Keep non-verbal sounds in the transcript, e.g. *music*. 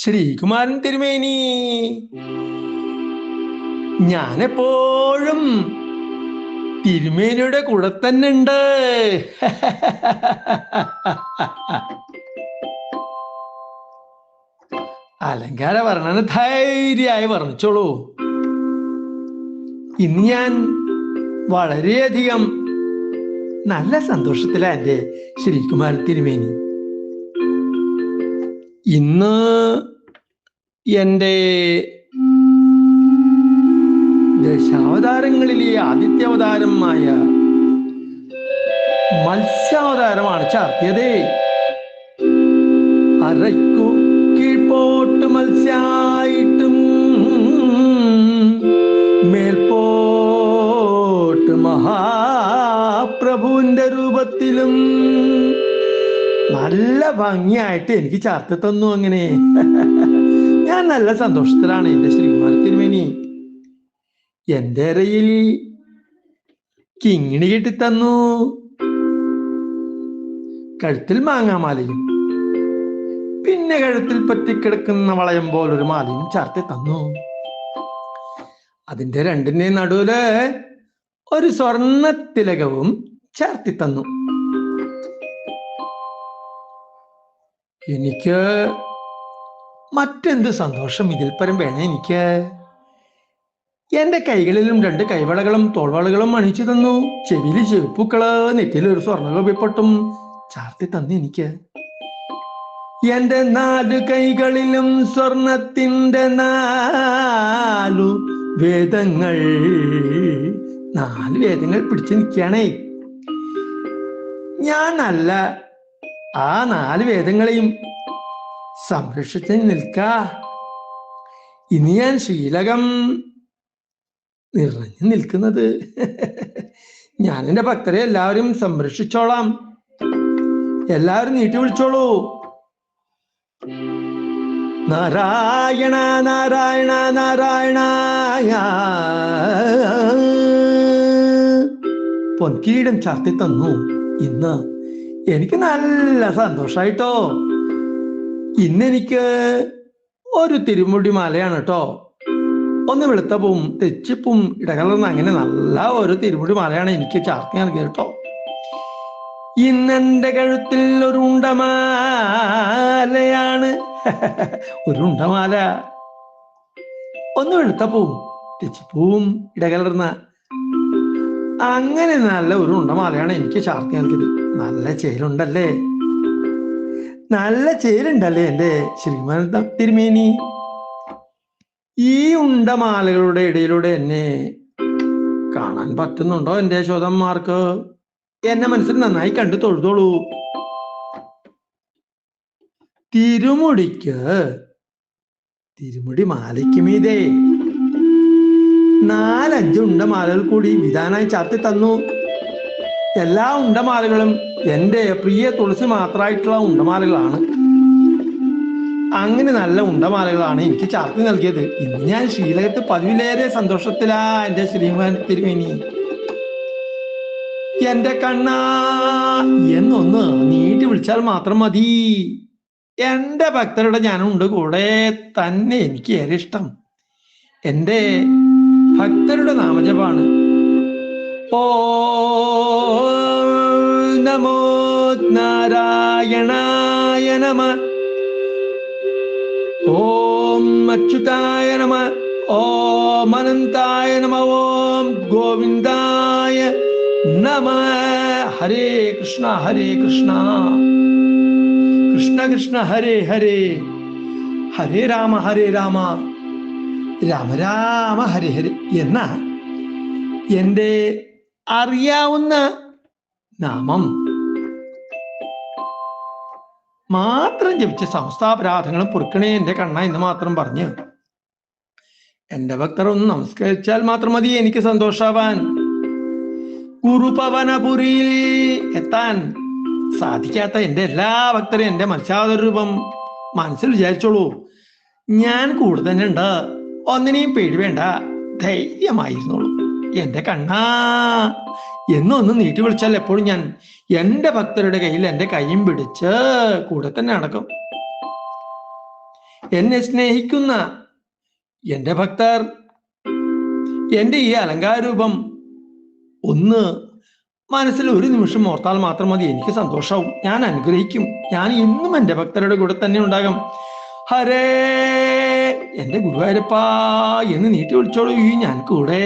ശ്രീകുമാരൻ തിരുമേനി. ഞാനെപ്പോഴും തിരുമേനിയുടെ കൂടെ തന്നെ ഉണ്ട് അലങ്കാര വർണന ധൈര്യമായി വർണിച്ചോളൂ. ഇന്ന് ഞാൻ വളരെയധികം നല്ല സന്തോഷത്തിലാ എന്റെ ശ്രീകുമാരൻ തിരുമേനി. ഇന്ന് എന്റെ ദശാവതാരങ്ങളിലെ ആദിത്യാവതാരമായ മത്സ്യാവതാരമാണ് ചാർത്തിയത്. അരയ്ക്കു കീഴ്പോട്ട് മത്സ്യായിട്ടും മേൽപോട്ട് മഹാപ്രഭുവിന്റെ രൂപത്തിലും നല്ല ഭംഗിയായിട്ട് എനിക്ക് ചാർത്തി തന്നു അങ്ങനെ. ഞാൻ നല്ല സന്തോഷത്തിലാണ് എന്റെ ശ്രീകുമാര തിരുമേനി എന്റെ അരയിൽ കിങ്ങിണി തന്നു കഴുത്തിൽ മാങ്ങാമാലയും പിന്നെ കഴുത്തിൽ പറ്റിക്കിടക്കുന്ന വളയം പോലൊരു മാലയും ചാർത്തി തന്നു. അതിന്റെ രണ്ടിന്റെ നടുവിൽ ഒരു സ്വർണ തിലകവും ചേർത്തി തന്നു. എനിക്ക് മറ്റെന്ത് സന്തോഷം ഇതിൽ പരം വേണേ എനിക്ക്? എന്റെ കൈകളിലും രണ്ട് കൈവളകളും തോൾവളകളും അണിച്ചു തന്നു. ചെവിയിൽ ചെവിപ്പൂക്കൾ നെറ്റിയിൽ ഒരു സ്വർണകോപിപ്പൊട്ടും ചാർത്തി തന്നു എനിക്ക്. എന്റെ നാല് കൈകളിലും സ്വർണത്തിന്റെ നാലു വേദങ്ങൾ നാല് വേദങ്ങൾ പിടിച്ചു നിൽക്കുകയാണേ. ഞാൻ നല്ല ആ നാല് വേദങ്ങളെയും സംരക്ഷിച്ച് നിൽക്ക ഇനി ഞാൻ ശീലകം നിറഞ്ഞു നിൽക്കുന്നത്. ഞാൻ എന്റെ ഭക്തരെ എല്ലാവരും സംരക്ഷിച്ചോളാം. എല്ലാവരും നീട്ടി വിളിച്ചോളൂ. നാരായണ നാരായണ നാരായണ പൊൻകീടം ചാർത്തി തന്നു. ഇന്ന് എനിക്ക് നല്ല സന്തോഷായിട്ടോ. ഇന്ന് എനിക്ക് ഒരു തിരുമുടി മലയാണ് കേട്ടോ ഒന്ന് വെളുത്തപ്പും തെച്ചിപ്പും ഇടകലർന്ന് അങ്ങനെ നല്ല ഒരു തിരുമുടി മലയാണ് എനിക്ക് ചാർത്തി നൽകിയത് കേട്ടോ ഇന്നെന്റെ കഴുത്തിൽ ഒരു ഉണ്ടമാലയാണ്. *laughs* ഒരു ഉണ്ടമാല. ഒന്ന് വെളുത്തപ്പും തെച്ചിപ്പൂവും ഇടകലർന്ന അങ്ങനെ നല്ല ഒരു ഉണ്ടമാലയാണ് എനിക്ക് ചാർത്തി നൽകിയത്. നല്ല ചേലുണ്ടല്ലേ നല്ല ചേരുണ്ടല്ലേ എന്റെ ശ്രീമാൻ തിരുമേനി. ഈ ഉണ്ടമാലകളുടെ ഇടയിലൂടെ എന്നെ കാണാൻ പറ്റുന്നുണ്ടോ എന്റെ യശോദന്മാർക്ക് എന്നെ മനസ്സിൽ നന്നായി കണ്ടു തൊഴുതോളൂ. തിരുമുടിക്ക് തിരുമുടി മാലയ്ക്ക് മീതേ നാലഞ്ച് ഉണ്ടമാലകൾ കൂടി വിധാനായി ചാർത്തി തന്നു. എല്ലാ ഉണ്ടമാലകളും എന്റെ പ്രിയ തുളസി മാത്രമായിട്ടുള്ള ഉണ്ടമാലകളാണ്. അങ്ങനെ നല്ല ഉണ്ടമാലകളാണ് എനിക്ക് ചാർത്തി നൽകിയത്. ഇന്ന് ഞാൻ ശീലകത്ത് പതിവിലേറെ സന്തോഷത്തിലാ എന്റെ ശ്രീമാൻ തിരുമേനി. എന്റെ കണ്ണ എന്നൊന്ന് നീട്ടി വിളിച്ചാൽ മാത്രം മതി. എന്റെ ഭക്തരുടെ ഞാനുണ്ട് കൂടെ തന്നെ എനിക്ക് ഏറെ ഇഷ്ടം. എന്റെ ഭക്തരുടെ നാമജപാണ്. ഓ നാരായണായ നമ. ഓം അച്യുതായ നമ. ഓം അനന്തായ നമ. ഓം ഗോവിന്ദായ നമ. ഹരേ കൃഷ്ണ ഹരേ കൃഷ്ണ. കൃഷ്ണ കൃഷ്ണ ഹരേ ഹരേ. ഹരേ രാമ ഹരേ രാമ. രാമ രാമ ഹരേ ഹരി എന്ന എന്റെ അറിയാവുന്ന നാമം. മാത്രം ജപിച്ച് സംസ്ഥാപരാധങ്ങളും പൊറുക്കണേ എന്റെ കണ്ണ എന്ന് മാത്രം പറഞ്ഞു എന്റെ ഭക്തർ ഒന്ന് നമസ്കരിച്ചാൽ മാത്രം മതി എനിക്ക് സന്തോഷാവാൻ. കുറുപവനപുരിയിൽ എത്താൻ സാധിക്കാത്ത എന്റെ എല്ലാ ഭക്തരും എന്റെ മത്സ്യാതൊരു രൂപം മനസ്സിൽ വിചാരിച്ചോളൂ. ഞാൻ കൂടെ തന്നെ ഉണ്ട്. ഒന്നിനെയും പേടി വേണ്ട. ധൈര്യമായിരുന്നോളൂ. എന്റെ കണ്ണാ. എന്നൊന്ന് നീട്ടി വിളിച്ചാൽ എപ്പോഴും ഞാൻ എന്റെ ഭക്തരുടെ കയ്യിൽ എന്റെ കൈയും പിടിച്ച് കൂടെ തന്നെ നടക്കും. എന്നെ സ്നേഹിക്കുന്ന എന്റെ ഭക്തർ എന്റെ ഈ അലങ്കാരൂപം ഒന്ന് മനസ്സിൽ ഒരു നിമിഷം ഓർത്താൽ മാത്രം മതി. എനിക്ക് സന്തോഷവും. ഞാൻ അനുഗ്രഹിക്കും. ഞാൻ ഇന്നും എന്റെ ഭക്തരുടെ കൂടെ തന്നെ ഉണ്ടാകും. ഹരേ എന്റെ ഗുരുവായൂരപ്പാ എന്ന് നീട്ടി വിളിച്ചോളൂ ഞാൻ കൂടെ